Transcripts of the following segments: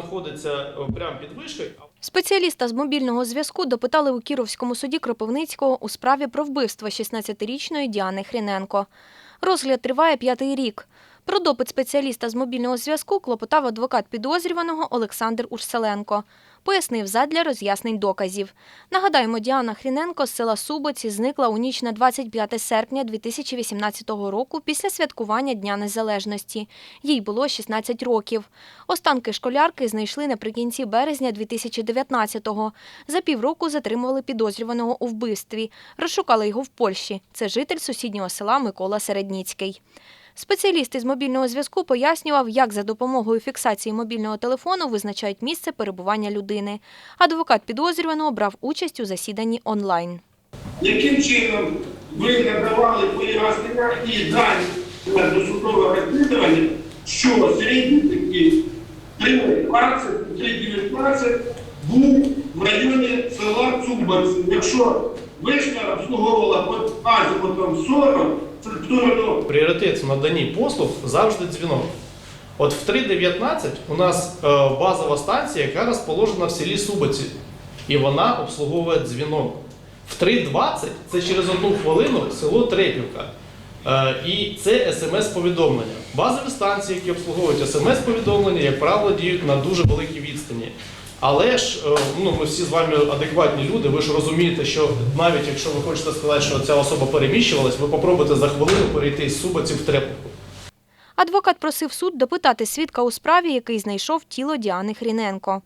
знаходиться е, прямо під вишкою. Спеціаліста з мобільного зв'язку допитали у Кіровському суді Кропивницького у справі про вбивство 16-річної Діани Хріненко. Розгляд триває п'ятий рік. Про допит спеціаліста з мобільного зв'язку клопотав адвокат підозрюваного Олександр Урселенко. Пояснив задля роз'яснень доказів. Нагадаємо, Діана Хріненко з села Субоці зникла у ніч на 25 серпня 2018 року після святкування Дня Незалежності. Їй було 16 років. Останки школярки знайшли наприкінці березня 2019-го. За півроку затримували підозрюваного у вбивстві. Розшукали його в Польщі. Це житель сусіднього села Микола Середніцький. Спеціаліст із мобільного зв'язку пояснював, як за допомогою фіксації мобільного телефону визначають місце перебування людини. Адвокат підозрюваного брав участь у засіданні онлайн. Яким чином ви надавали пояснення дані на досудове розслідування, що середній такий 3.20-3.19 був в районі села Цубарці. Якщо вишка обслуговувала під азімутом 40, Пріоритет в наданні послуг завжди дзвінок. От в 3.19 у нас е, базова станція, яка розположена в селі Субоці, і вона обслуговує дзвінок. В 3.20 це через одну хвилину село Трепівка. Е, і це смс-повідомлення. Базові станції, які обслуговують смс-повідомлення, як правило, діють на дуже великій відстані. Але ж е, ну, ми всі з вами адекватні люди, ви ж розумієте, що навіть якщо ви хочете сказати, що ця особа переміщувалась, ви попробуйте за хвилину перейти з Субоці в Трепівку. Адвокат просив суд допитати свідка у справі, який знайшов тіло Діани Хріненко.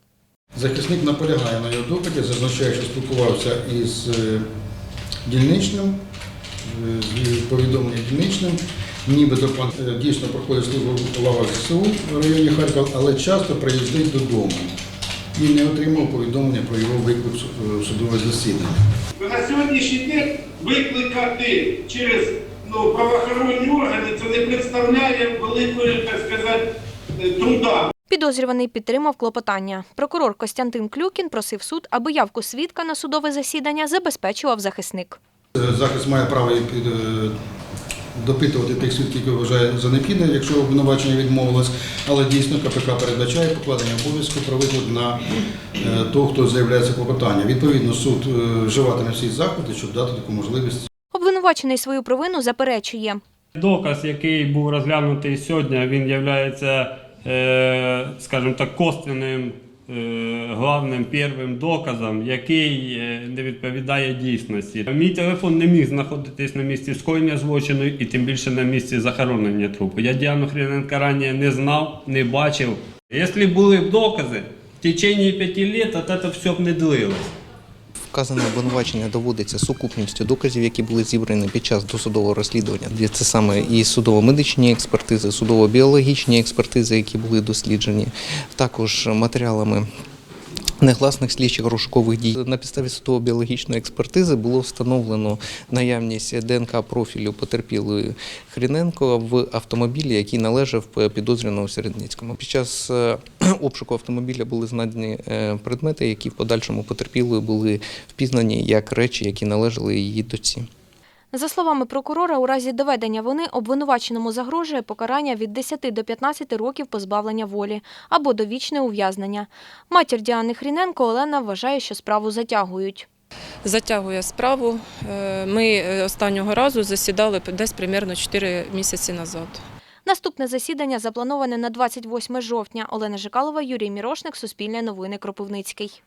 Захисник наполягає на його допиті, зазначає, що спілкувався із е, дільничним, е, з повідомленням дільничним, нібито пан дійсно проходить службу в лавах ЗСУ в районі Харкова, але часто приїздить додому і не отримав повідомлення про його виклик в судове засідання. на сьогоднішній день викликати через ну, правоохоронні органи це не представляє великої, так сказати, е, труда. Підозрюваний підтримав клопотання. Прокурор Костянтин Клюкін просив суд, аби явку свідка на судове засідання забезпечував захисник. Е, Захист має право допитувати тих свідків, які вважає за необхідне, якщо обвинувачення відмовилось, але дійсно КПК передбачає покладення обов'язку про виклик на е, того, хто заявляється клопотання. Відповідно, суд е, вживатиме всі заходи, щоб дати таку можливість. Обвинувачений свою провину заперечує. Доказ, який був розглянутий сьогодні, він є, скажімо так, косвенним, е, главним першим доказом, який е, не відповідає дійсності. Мій телефон не міг знаходитись на місці скоєння злочину і тим більше на місці захоронення трупу. Я Діану Хріненка раніше не знав, не бачив. Якщо були б докази, в течение п'яти років це все б не длилось. Вказане обвинувачення доводиться сукупністю доказів, які були зібрані під час досудового розслідування. Це саме і судово-медичні експертизи, судово-біологічні експертизи, які були досліджені, також матеріалами. Негласних слідчих розшукових дій на підставі судово-біологічної експертизи було встановлено наявність ДНК профілю потерпілої Хріненко в автомобілі, який належав підозрюваному Середницькому. Під час е, обшуку автомобіля були знайдені е, предмети, які в подальшому потерпілою були впізнані як речі, які належали її доці. За словами прокурора, у разі доведення вини обвинуваченому загрожує покарання від 10 до 15 років позбавлення волі або довічне ув'язнення. Матір Діани Хріненко Олена вважає, що справу затягують. затягує справу. Е, Ми е, останнього разу засідали десь примерно 4 місяці назад. Наступне засідання заплановане на 28 жовтня. Олена Жикалова, Юрій Мірошник, Суспільне новини, Кропивницький.